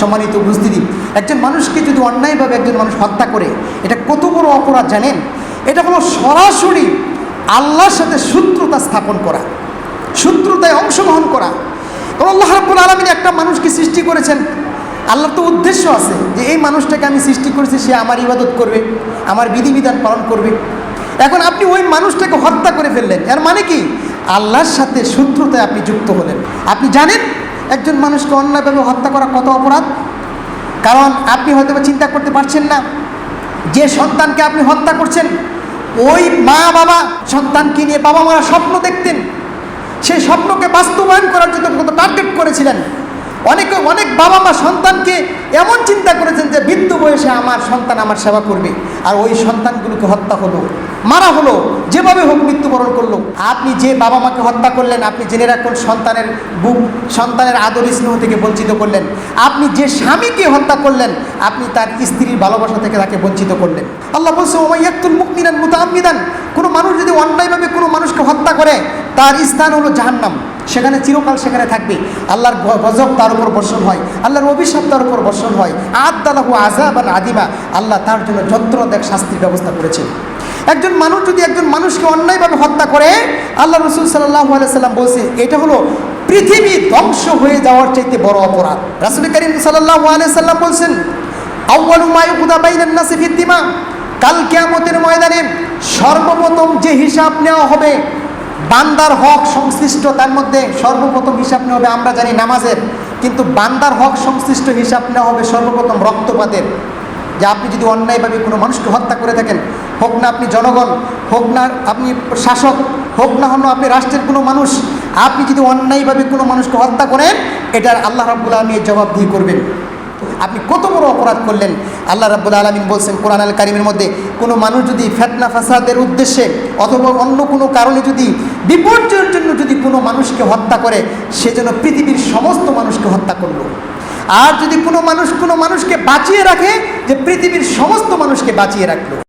সম্মানিত উপস্থিতি। একজন মানুষকে যদি অন্যায়ভাবে একজন মানুষ হত্যা করে, এটা কত বড় অপরাধ জানেন? এটা হলো সরাসরি আল্লাহর সাথে শত্রুতা স্থাপন করা, শত্রুতায় অংশগ্রহণ করা। কারণ আল্লাহ রাব্বুল আলমিন একটা মানুষকে সৃষ্টি করেছেন। আল্লাহর তো উদ্দেশ্য আছে যে এই মানুষটাকে আমি সৃষ্টি করেছি, সে আমার ইবাদত করবে, আমার বিধিবিধান পালন করবে। এখন আপনি ওই মানুষটাকে হত্যা করে ফেললেন। এর মানে কি? আল্লাহর সাথে শত্রুতায় আপনি যুক্ত হলেন। আপনি জানেন? একজন মানুষকে অন্যায়ভাবে হত্যা করা কত অপরাধ? কারণ আপনি হয়তো চিন্তা করতে পারছেন না। যে সন্তানকে আপনি হত্যা করছেন, ওই মা বাবা সন্তানকে নিয়ে বাবা মারা স্বপ্ন দেখতেন। সেই স্বপ্নকে বাস্তবায়ন করার জন্য কত টার্গেট করেছিলেন। অনেকে, অনেক বাবা মা সন্তানকে এমন চিন্তা করেছেন যে বৃদ্ধ বয়সে আমার সন্তান আমার সেবা করবে। আর ওই সন্তানগুলোকে হত্যা হলো, মারা হলো, যেভাবে হোক আপনি যে বাবা মাকে হত্যা করলেন, আপনি জেনে রাখুন সন্তানের বুক, সন্তানের আদর স্নেহ থেকে বঞ্চিত করলেন। আপনি যে স্বামীকে হত্যা করলেন, আপনি তার স্ত্রীর ভালোবাসা থেকে তাকে বঞ্চিত করলেন। আল্লাহ বলছে ওমাইয়াক্তুল মুকমিনান মুতাআম্মিদান। কোনো মানুষ যদি অন্যায়ভাবে কোনো মানুষকে হত্যা করে, তার স্থান হলো জাহান্নাম। সেখানে চিরকাল সেখানে থাকবে। আল্লাহর গজব তার উপর বর্ষণ হয়। আল্লাহর অভিশাপ তার উপর বর্ষণ হয়। আদালাহু আজাবান আদিমা। আল্লাহ তার জন্য যন্ত্রণাদায়ক শাস্তির ব্যবস্থা করেছেন। একজন মানুষ যদি একজন মানুষকে অন্যায়ভাবে হত্যা করে, আল্লাহ রসুল সাল্লাহ সাল্লাম বলছে, এটা হলো পৃথিবী ধ্বংস হয়ে যাওয়ার চাইতে বড় অপরাধ। রাসুল করিম সাল্লাহ সাল্লাম বলছেন কাল কিয়ামতের ময়দানে সর্বপ্রথম যে হিসাব নেওয়া হবে, বান্দার হক সংশ্লিষ্ট, তার মধ্যে সর্বপ্রথম হিসাব নেওয়া হবে, আমরা জানি নামাজের, কিন্তু বান্দার হক সংশ্লিষ্ট হিসাব নেওয়া হবে সর্বপ্রথম রক্তপাতের। যে আপনি যদি অন্যায়ভাবে কোনো মানুষকে হত্যা করে থাকেন, হোক না আপনি জনগণ, হোক না আপনি শাসক, হোক না হন আপনি রাষ্ট্রের কোনো মানুষ, আপনি যদি অন্যায়ভাবে কোনো মানুষকে হত্যা করেন, এটার আল্লাহ নিয়ে আলমী দিয়ে করবেন। আপনি কত বড় অপরাধ করলেন? আল্লাহ রাব্বুল আলমিন বলছেন কোরআন আল কারিমের মধ্যে কোনো মানুষ যদি ফেতনা ফাসাদের উদ্দেশ্যে অথবা অন্য কোনো কারণে যদি বিপর্যয়ের জন্য যদি কোনো মানুষকে হত্যা করে, সে যেন পৃথিবীর সমস্ত মানুষকে হত্যা করল। আর যদি কোনো মানুষ কোনো মানুষকে বাঁচিয়ে রাখে, যে পৃথিবীর সমস্ত মানুষকে বাঁচিয়ে রাখল।